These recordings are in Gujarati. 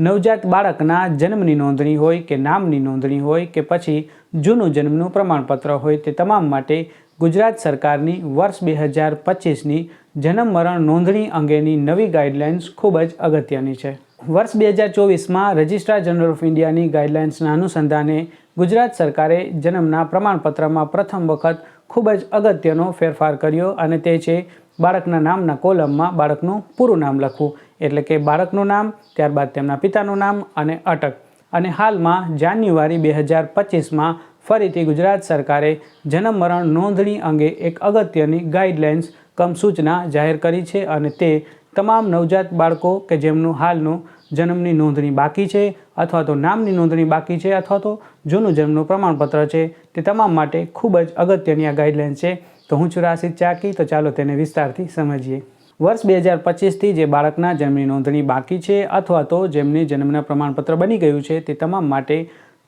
નવજાત બાળકના જન્મની નોંધણી હોય કે નામની નોંધણી હોય કે પછી જૂનું જન્મનું પ્રમાણપત્ર હોય તે તમામ માટે ગુજરાત સરકારની વર્ષ બે હજાર પચીસની જન્મ મરણ નોંધણી અંગેની નવી ગાઈડલાઇન્સ ખૂબ જ અગત્યની છે. વર્ષ બે હજાર ચોવીસમાં રજિસ્ટ્રાર જનરલ ઓફ ઇન્ડિયાની ગાઈડલાઇન્સના અનુસંધાને ગુજરાત સરકારે જન્મના પ્રમાણપત્રમાં પ્રથમ વખત ખૂબ જ અગત્યનો ફેરફાર કર્યો અને તે છે બાળકના નામના કોલમમાં બાળકનું પૂરું નામ લખવું. એટલે કે બાળકનું નામ, ત્યારબાદ તેમના પિતાનું નામ અને અટક. અને હાલમાં જાન્યુઆરી બે હજાર પચીસમાં ફરીથી ગુજરાત સરકારે જન્મ મરણ નોંધણી અંગે એક અગત્યની ગાઈડલાઇન્સ કમ સૂચના જાહેર કરી છે અને તે તમામ નવજાત બાળકો કે જેમનું હાલનું જન્મની નોંધણી બાકી છે અથવા તો નામની નોંધણી બાકી છે અથવા તો જૂનું જન્મનું પ્રમાણપત્ર છે, તે તમામ માટે ખૂબ જ અગત્યની આ ગાઈડલાઇન્સ છે. તો હું છું રાશિદ ચાકી. તો ચાલો તેને વિસ્તારથી સમજીએ. વર્ષ બે હજાર પચીસથી જે બાળકના જન્મની નોંધણી બાકી છે અથવા તો જેમની જન્મના પ્રમાણપત્ર બની ગયું છે તે તમામ માટે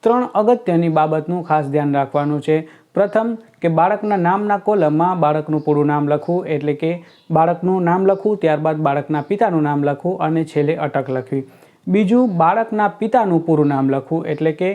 ત્રણ અગત્યની બાબતનું ખાસ ધ્યાન રાખવાનું છે. પ્રથમ, કે બાળકના નામના કોલમમાં બાળકનું પૂરું નામ લખવું, એટલે કે બાળકનું નામ લખવું, ત્યારબાદ બાળકના પિતાનું નામ લખવું અને છેલ્લે અટક લખવી. બીજું, બાળકના પિતાનું પૂરું નામ લખવું, એટલે કે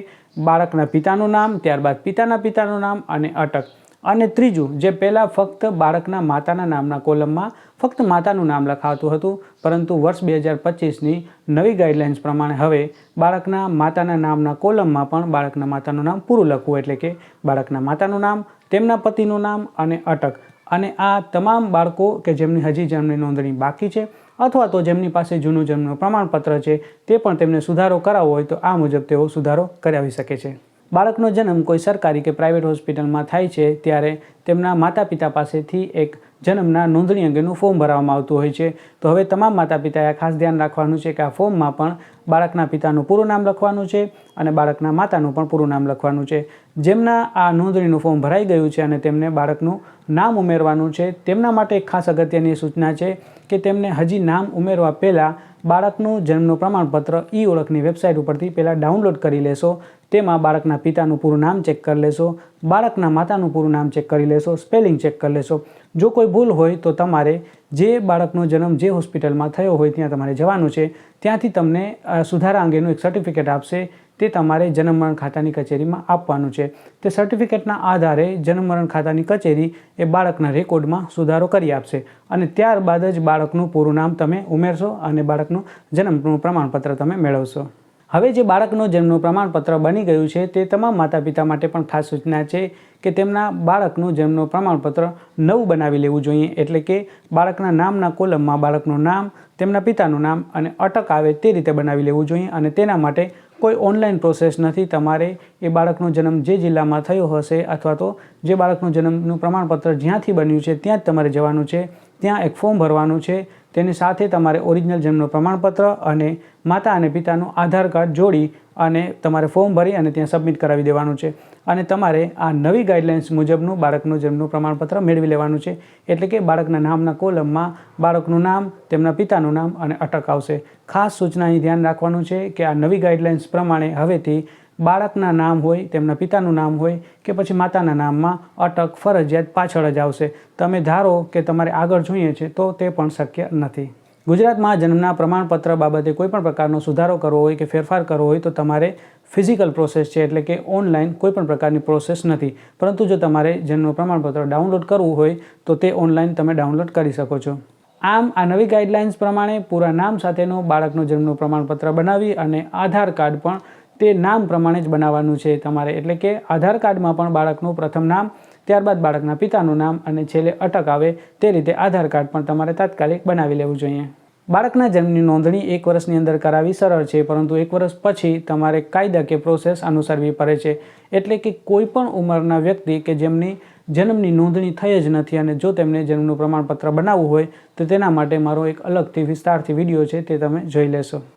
બાળકના પિતાનું નામ, ત્યારબાદ પિતાના પિતાનું નામ અને અટક. અને ત્રીજું, જે પહેલાં ફક્ત બાળકના માતાના નામના કોલમમાં ફક્ત માતાનું નામ લખાતું હતું, પરંતુ વર્ષ બે હજાર પચીસની નવી ગાઈડલાઇન્સ પ્રમાણે હવે બાળકના માતાના નામના કોલમમાં પણ બાળકના માતાનું નામ પૂરું લખવું એટલે કે બાળકના માતાનું નામ, તેમના પતિનું નામ અને અટક. અને આ તમામ બાળકો કે જેમની હજી જન્મની નોંધણી બાકી છે અથવા તો જેમની પાસે જૂનું જન્મનું પ્રમાણપત્ર છે તે પણ તેમને સુધારો કરાવવો હોય તો આ મુજબ તેઓ સુધારો કરાવી શકે છે. બાળકનો જન્મ કોઈ સરકારી કે પ્રાઇવેટ હોસ્પિટલમાં થાય છે, ત્યારે તેમના માતા પિતા પાસેથી એક જન્મના નોંધણી અંગેનું ફોર્મ ભરવામાં આવતું હોય છે. તો હવે તમામ માતા પિતાએ ખાસ ધ્યાન રાખવાનું છે કે આ ફોર્મમાં પણ બાળકના પિતાનું પૂરું નામ લખવાનું છે અને બાળકના માતાનું પણ પૂરું નામ લખવાનું છે. જેમના આ નોંધણીનું ફોર્મ ભરાઈ ગયું છે અને તેમને બાળકનું નામ ઉમેરવાનું છે, તેમના માટે એક ખાસ અગત્યની સૂચના છે કે તેમને હજી નામ ઉમેરવા પહેલાં બાળકનું જન્મનું પ્રમાણપત્ર ઈ ઓળખની વેબસાઇટ ઉપરથી પહેલાં ડાઉનલોડ કરી લેશો તેમાં બાળકના પિતાનું પૂરું નામ ચેક કરી લેશો, બાળકના માતાનું પૂરું નામ ચેક કરી લેશો, સ્પેલિંગ ચેક કરી લેશો. જો કોઈ ભૂલ હોય તો તમારે જે બાળકનો જન્મ જે હોસ્પિટલમાં થયો હોય ત્યાં તમારે જવાનું છે. ત્યાંથી તમને સુધારા અંગેનું એક સર્ટિફિકેટ આપશે, તે તમારે જન્મમરણ ખાતાની કચેરીમાં આપવાનું છે. તે સર્ટિફિકેટના આધારે જન્મમરણ ખાતાની કચેરી એ બાળકના રેકોર્ડમાં સુધારો કરી આપશે અને ત્યારબાદ જ બાળકનું પૂરું નામ તમે ઉમેરશો અને બાળકનું જન્મનું પ્રમાણપત્ર તમે મેળવશો. હવે જે બાળકનું જન્મનું પ્રમાણપત્ર બની ગયું છે, તે તમામ માતા પિતા માટે પણ ખાસ સૂચના છે કે તેમના બાળકનું જન્મનું પ્રમાણપત્ર નવું બનાવી લેવું જોઈએ. એટલે કે બાળકના નામના કોલમમાં બાળકનું નામ, તેમના પિતાનું નામ અને અટક આવે તે રીતે બનાવી લેવું જોઈએ અને તેના માટે કોઈ ઓનલાઈન પ્રોસેસ નથી. તમારે એ બાળકનો જન્મ જે જિલ્લામાં થયો હશે અથવા તો જે બાળકનું જન્મનું પ્રમાણપત્ર જ્યાંથી બન્યું છે, ત્યાં જ તમારે જવાનું છે. ત્યાં એક ફોર્મ ભરવાનું છે. તેની સાથે તમારે ઓરિજિનલ જન્મનું પ્રમાણપત્ર અને માતા અને પિતાનું આધાર કાર્ડ જોડી અને તમારે ફોર્મ ભરી અને ત્યાં સબમિટ કરાવી દેવાનું છે. અને તમારે આ નવી ગાઈડલાઇન્સ મુજબનું બાળકનું જન્મનું પ્રમાણપત્ર મેળવી લેવાનું છે. એટલે કે બાળકના નામના કોલમમાં બાળકનું નામ, તેમના પિતાનું નામ અને અટક આવશે. ખાસ સૂચના અહીં ધ્યાન રાખવાનું છે કે આ નવી ગાઈડલાઇન્સ પ્રમાણે હવેથી બાળકના નામ હોય, તેમના પિતાનું નામ હોય કે પછી માતાના નામમાં અટક ફરજિયાત પાછળ જ આવશે. તમે ધારો કે તમારે આગળ જોઈએ છે, તો તે પણ શક્ય નથી. ગુજરાતમાં જન્મના પ્રમાણપત્ર બાબતે કોઈ પણ પ્રકારનો સુધારો કરવો હોય કે ફેરફાર કરવો હોય, તો તમારે ફિઝિકલ પ્રોસેસ છે એટલે કે ઓનલાઈન કોઈ પણ પ્રકારની પ્રોસેસ નથી. પરંતુ જો તમારે જન્મનું પ્રમાણપત્ર ડાઉનલોડ કરવું હોય, તો તે ઓનલાઈન તમે ડાઉનલોડ કરી શકો છો. આમ, આ નવી ગાઈડલાઇન્સ પ્રમાણે પૂરા નામ સાથેનું બાળકનું જન્મનું પ્રમાણપત્ર બનાવી અને આધાર કાર્ડ પણ તે નામ પ્રમાણે જ બનાવવાનું છે તમારે. એટલે કે આધાર કાર્ડમાં પણ બાળકનું પ્રથમ નામ, ત્યારબાદ બાળકના પિતાનું નામ અને છેલ્લે અટક આવે તે રીતે આધાર કાર્ડ પણ તમારે તાત્કાલિક બનાવી લેવું જોઈએ. બાળકના જન્મની નોંધણી એક વર્ષની અંદર કરાવી સરળ છે, પરંતુ એક વર્ષ પછી તમારે કાયદા કે પ્રોસેસ અનુસરવી પડે છે. એટલે કે કોઈપણ ઉંમરના વ્યક્તિ કે જેમની જન્મની નોંધણી થઈ જ નથી અને જો તેમને જન્મનું પ્રમાણપત્ર બનાવવું હોય, તો તેના માટે મારો એક અલગથી વિસ્તારથી વીડિયો છે તે તમે જોઈ લેશો.